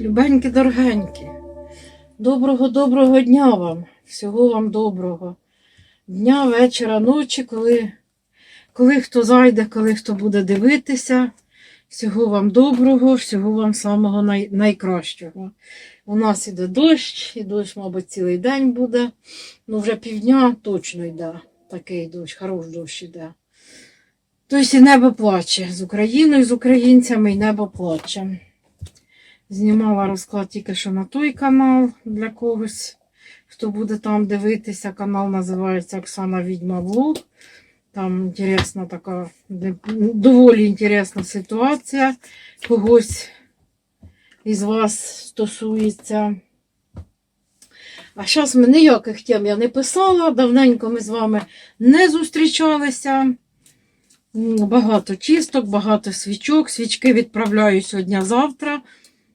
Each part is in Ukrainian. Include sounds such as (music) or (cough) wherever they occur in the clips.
любенькі, дорогенькі. Доброго-доброго дня вам. Всього вам доброго. Дня, вечора, ночі, коли коли хто зайде, коли хто буде дивитися. Всього вам доброго, всього вам самого най, найкращого. У нас іде дощ, і дощ, мабуть, цілий день буде. Ну, вже півдня точно йде. Такий дощ, хороший дощ йде. Тобто і небо плаче з Україною, з українцями, і небо плаче. Знімала розклад тільки що на той канал для когось, хто буде там дивитися. Канал називається Оксана Відьма Влог. Там інтересна така, доволі інтересна ситуація. Когось із вас стосується. А зараз ми ніяких тем я не писала. Давненько ми з вами не зустрічалися. Багато чисток, багато свічок. Свічки відправляю сьогодні-завтра.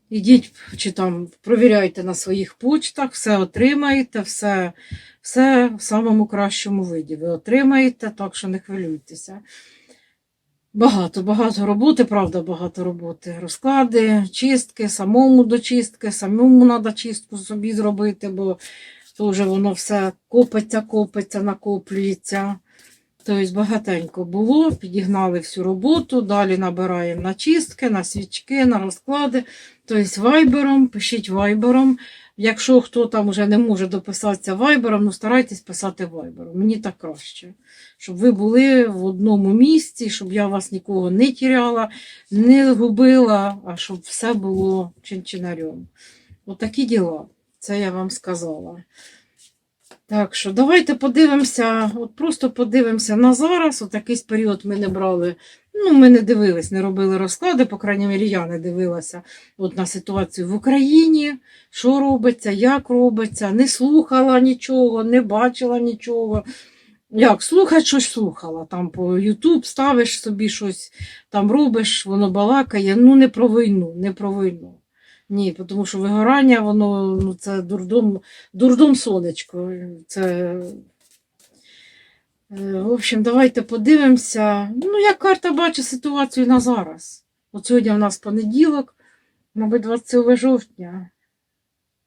Ідіть чи там провіряйте на своїх почтах, все отримаєте, все все в самому кращому виді. Ви отримаєте, так що не хвилюйтеся. Багато, багато роботи, правда, багато роботи. Розклади, чистки, самому до чистки, самому треба чистку собі зробити, бо то вже воно все копиться, копиться, накоплюється. Тобто багатенько було, підігнали всю роботу, далі набираємо на чистки, на свічки, на розклади. Тобто вайбером, пишіть вайбером. Якщо хто там вже не може дописатися вайбером, ну старайтесь писати вайбером. Мені так краще. Щоб ви були в одному місці, щоб я вас нікого не тіряла, не губила, а щоб все було чинчинарем. Отакі діла. Це я вам сказала. Так що, давайте подивимося, от просто подивимося на зараз. От якийсь період ми не брали. Ну, ми не дивились, не робили розклади, по крайній мірі, я не дивилася от на ситуацію в Україні, що робиться, як робиться, не слухала нічого, не бачила нічого. Як слухати, щось слухала. Там по Ютуб ставиш собі щось, там робиш, воно балакає. Ну, не про війну, не про війну. Ні, тому що вигорання, воно ну, це дурдом, дурдом сонечко. Це... Е, в общем, давайте подивимося. Ну, як карта бачить ситуацію на зараз. От сьогодні у нас понеділок, мабуть, 27 жовтня.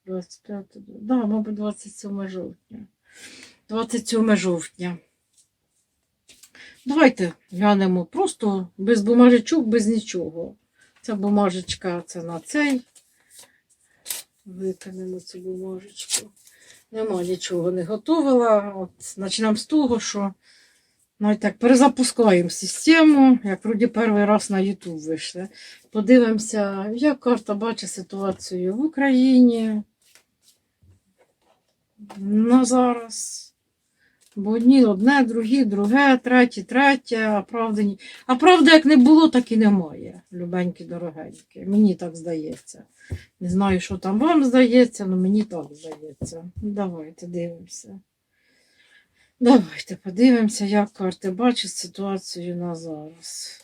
25, да, мабуть, 27 жовтня. 27 жовтня. Давайте глянемо просто без бумажечок, без нічого. Ця бумажечка це на цей. Викинемо цю бумажечку. Нема нічого не готувала. От, Почнемо з того, що ну, так, перезапускаємо систему, як вроді перший раз на YouTube вийшли. Подивимося, як карта бачить ситуацію в Україні. На зараз. Бо одні одне, другі, друге, третє, третє, а правда. А правда, як не було, так і немає. Любенькі дорогенькі. Мені так здається. Не знаю, що там вам здається, але мені так здається. Давайте дивимося. Давайте подивимося, як карти бачать ситуацію на зараз.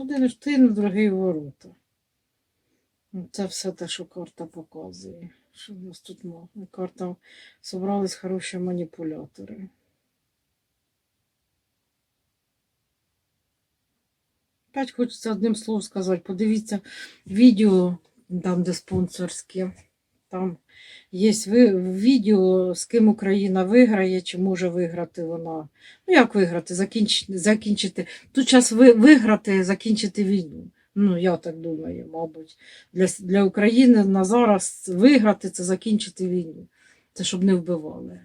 Один штин, другий ворота. Ну, це все те, що карта показує. Що в нас тут можна? Карта зібрались хороші маніпулятори. Опять хочеться одним словом сказати. Подивіться відео, там, де спонсорське. Там є відео, з ким Україна виграє, чи може виграти вона. Ну, як виграти, закінчити. закінчити. Тут час виграти, закінчити війну. Ну, я так думаю, мабуть. Для для України на зараз виграти це закінчити війну. Це щоб не вбивали.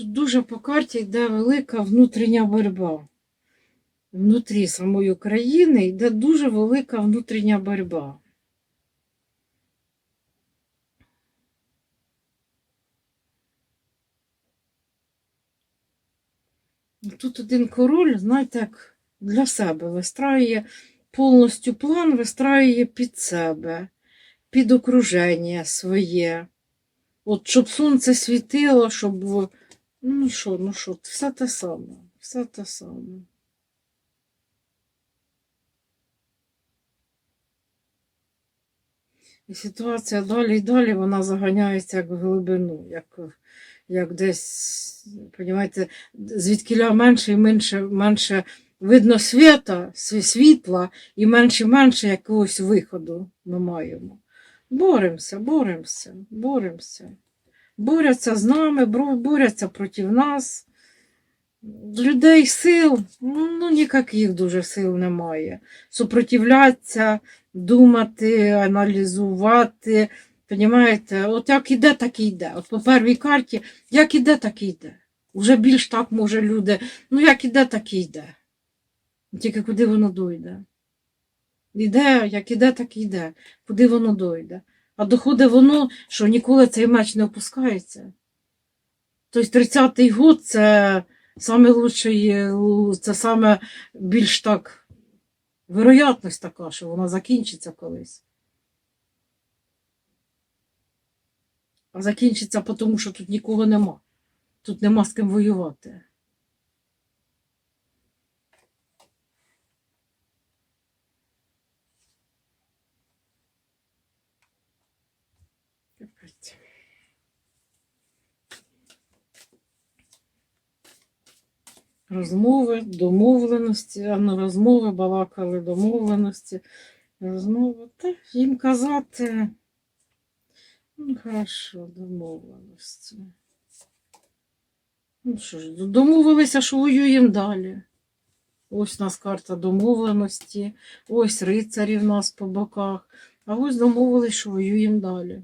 тут дуже по карті йде велика внутрішня боротьба. Внутрі самої країни йде дуже велика внутрішня боротьба. Тут один король, знаєте, як для себе вистраює повністю план, вистраює під себе, під окруження своє. От щоб сонце світило, щоб в- Ну що, ну що, все те саме, все те саме. І ситуація далі і далі вона заганяється як в глибину, як, як десь, розумієте, звідкіля менше і менше, менше видно світа, світла, і менше і менше якогось виходу ми маємо. Боремося, боремося, боремося. Борються з нами, борються проти нас. Людей сил, ну, ніяких дуже сил немає. Супротивлятися, думати, аналізувати. Понімаєте, от як іде, так і йде. От по первій карті, як іде, так і йде. Уже більш так може люди, ну як іде, так і йде. Тільки куди воно дойде. Іде, як іде, так і йде. Куди воно дойде. А доходить воно, що ніколи цей меч не опускається. Тобто 30-й год це саме це саме більш так вероятність така, що вона закінчиться колись. А закінчиться тому, що тут нікого нема. Тут нема з ким воювати. Розмови, домовленості, а не розмови, балакали домовленості, розмови. Та їм казати. Ну, хорошо, домовленості. Ну що ж, домовилися, що воюємо далі. Ось у нас карта домовленості, ось рицарі в нас по боках, а ось домовились, що воюємо далі.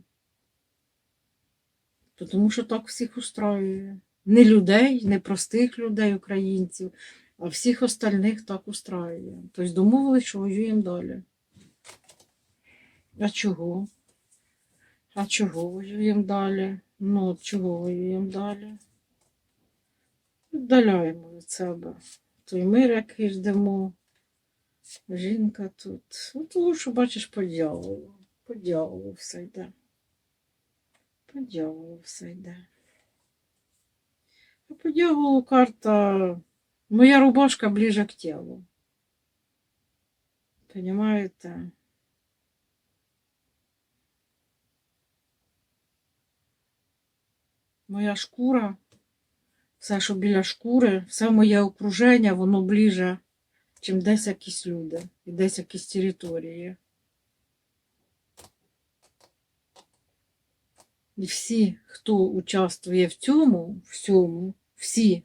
Тому що так всіх устраює. Не людей, не простих людей, українців, а всіх остальних так устраює. Тобто домовились, що воюємо далі. А чого? А чого воюємо далі? Ну, от чого воюємо далі? Віддаляємо від себе той мир, який ждемо. Жінка тут. Ну, тому що бачиш по дьяволу. По дьяволу все йде. По дьяволу все йде. А по дьяволу карта. Моя рубашка ближе к тілу. Понимаєте? Моя шкура, все, що біля шкури, все моє окруження, воно ближе, чим десь якісь люди і десь якісь території. І всі, хто участвує в цьому, всьому, всі,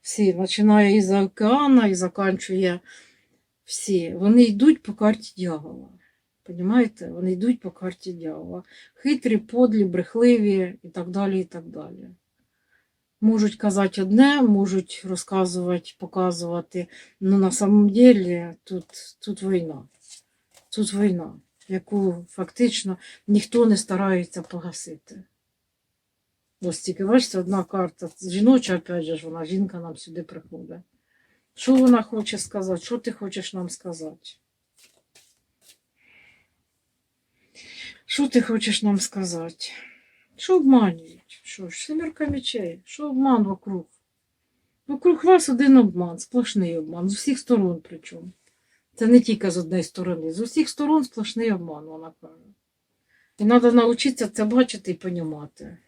всі, починає із океана і заканчує всі, вони йдуть по карті дьявола. Понімаєте? Вони йдуть по карті дьявола. Хитрі, подлі, брехливі і так далі, і так далі. Можуть казати одне, можуть розказувати, показувати, але на самом деле тут, тут війна. Тут війна, яку фактично ніхто не старається погасити. Ось тільки бачите, одна карта жіноча, опять же, вона жінка нам сюди приходить. Що вона хоче сказати? Що ти хочеш нам сказати? Що ти хочеш нам сказати? Що обманюють? Що ж, сімерка мечей, що обман вокруг? Вокруг вас один обман, сплошний обман, з усіх сторон причому. Це не тільки з однієї сторони, з усіх сторон сплошний обман, вона каже. І треба навчитися це бачити і понімати.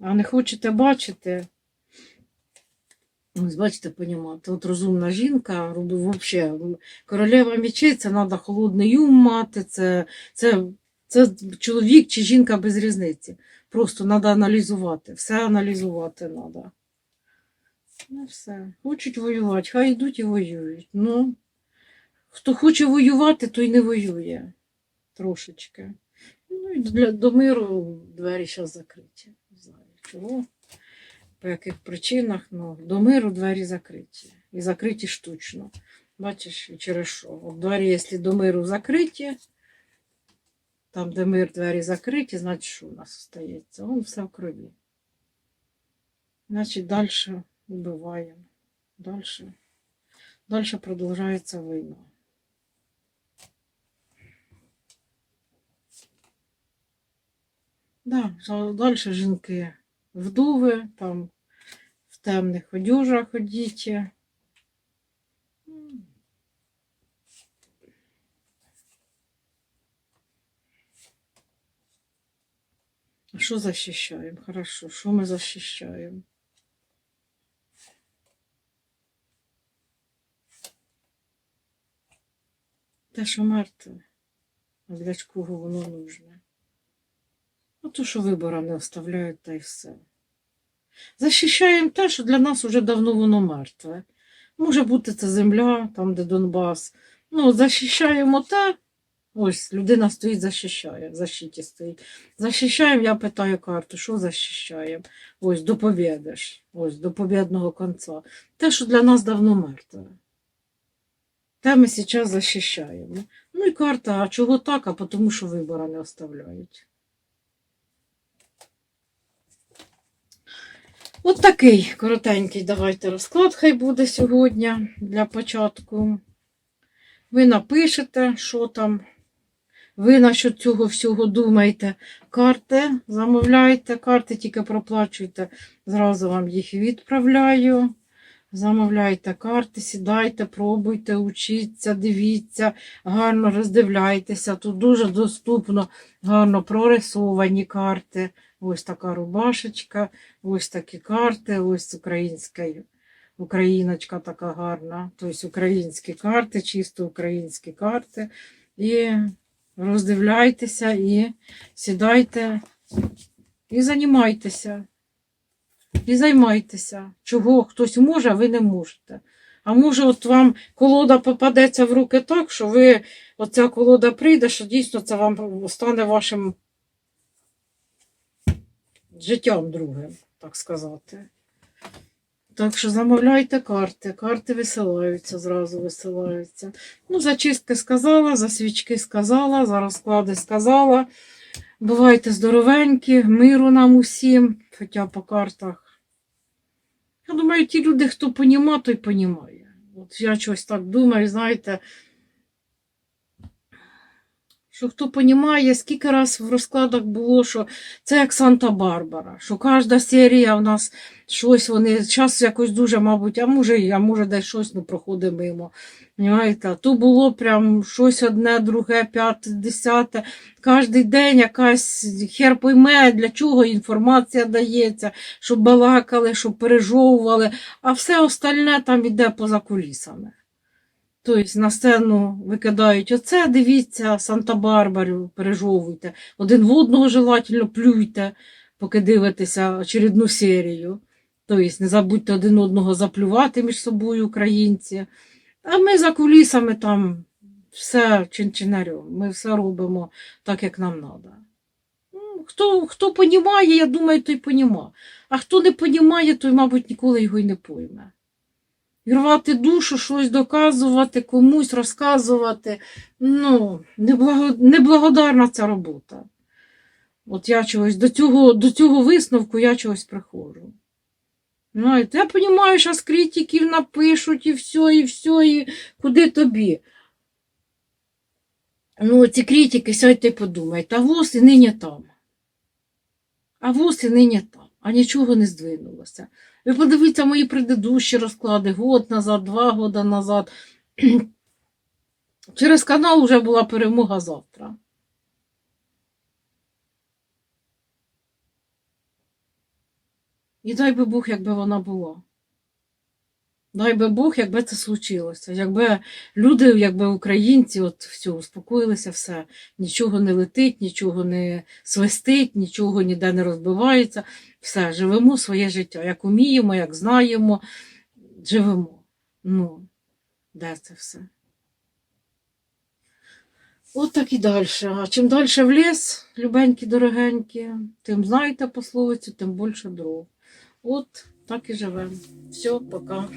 А не хочете бачити, ось бачите, понімати. От розумна жінка, взагалі, королева мечей, це треба холодний ум мати, це, це, це чоловік чи жінка без різниці. Просто треба аналізувати, все аналізувати треба. Ну все. Хочуть воювати, хай йдуть і воюють. Ну, хто хоче воювати, той не воює. Трошечки. Ну і для, до миру двері зараз закриті. Не по яких причинах, але до миру двері закриті. і закриті штучно. Бачиш, і через що? От двері, якщо до миру закриті, там, де мир, двері закриті, значить, що у нас стається? Вон все в крові. Значить, далі вбиваємо. Далі, далі продовжується війна. Да, далі жінки вдови, там в темних ходіть. А що захищаємо? Хорошо, що ми захищаємо? Те, що мертве, а для кого воно нужне? Ну, то, що вибора не оставляють, та й все. Захищаємо те, що для нас вже давно воно мертве. Може бути це земля, там, де Донбас. Ну, захищаємо те. Ось людина стоїть, захищає, в защиті стоїть. Захищаємо, я питаю карту, що захищаємо? Ось до побєди ось до побєдного кінця. Те, що для нас давно мертве. Те ми зараз захищаємо. Ну і карта, а чого так? А тому що вибора не оставляють. От такий коротенький давайте розклад хай буде сьогодні для початку. Ви напишете, що там. Ви насчет цього всього думаєте. Карти замовляйте, карти тільки проплачуйте, зразу вам їх відправляю. Замовляйте карти, сідайте, пробуйте, учіться, дивіться, гарно роздивляйтеся. Тут дуже доступно, гарно прорисовані карти. Ось така рубашечка, ось такі карти, ось українська україночка така гарна. Тобто українські карти, чисто українські карти. І роздивляйтеся і сідайте і займайтеся. І займайтеся. Чого хтось може, а ви не можете. А може, от вам колода попадеться в руки так, що ви оця колода прийде, що дійсно це вам стане вашим життям другим, так сказати. Так що замовляйте карти. Карти висилаються, зразу висилаються. Ну, за чистки сказала, за свічки сказала, за розклади сказала. Бувайте здоровенькі, миру нам усім, хоча по картах. Я думаю, ті люди, хто поніма, той понімає. От я щось так думаю, знаєте, що хто понімає, скільки раз в розкладах було, що це як Санта-Барбара, що кожна серія в нас щось вони час якось дуже, мабуть, а може, а може десь щось не проходить мимо. Понимаєте? То було прям щось одне, друге, п'яте, десяте. Кожен день якась хер пойме, для чого інформація дається, щоб балакали, щоб пережовували, а все остальне там іде поза кулісами. Тобто на сцену викидають оце, дивіться, Санта-Барбару, пережовуйте. Один в одного желательно плюйте, поки дивитеся очередну серію. Тобто не забудьте один одного заплювати між собою, українці. А ми за кулісами там все чин-чинарем. Ми все робимо так, як нам треба. Хто, хто понімає, я думаю, той поніма. А хто не понімає, той, мабуть, ніколи його й не пойме. І рвати душу, щось доказувати, комусь розказувати. Ну, неблагодарна ця робота. От я чогось до цього, до цього висновку я чогось приходжу. Знаєте, я розумію, що критиків напишуть і все, і все, і куди тобі. Ну, ці критики, сядьте і подумайте, а воз і нині там. А воз і нині там, а нічого не здвинулося. Ви подивіться мої предыдущі розклади, год назад, два года назад. (clears throat) Через канал вже була перемога завтра. І дай би Бог, якби вона була. Дай би Бог, якби це случилося. Якби люди, якби українці, от все, успокоїлися, все, нічого не летить, нічого не свистить, нічого ніде не розбивається. Все, живемо своє життя. Як уміємо, як знаємо, живемо. Ну, де це все? От так і далі. А чим далі в ліс, любенькі, дорогенькі, тим знаєте пословицю, тим більше дров. От так і живемо. Все, пока.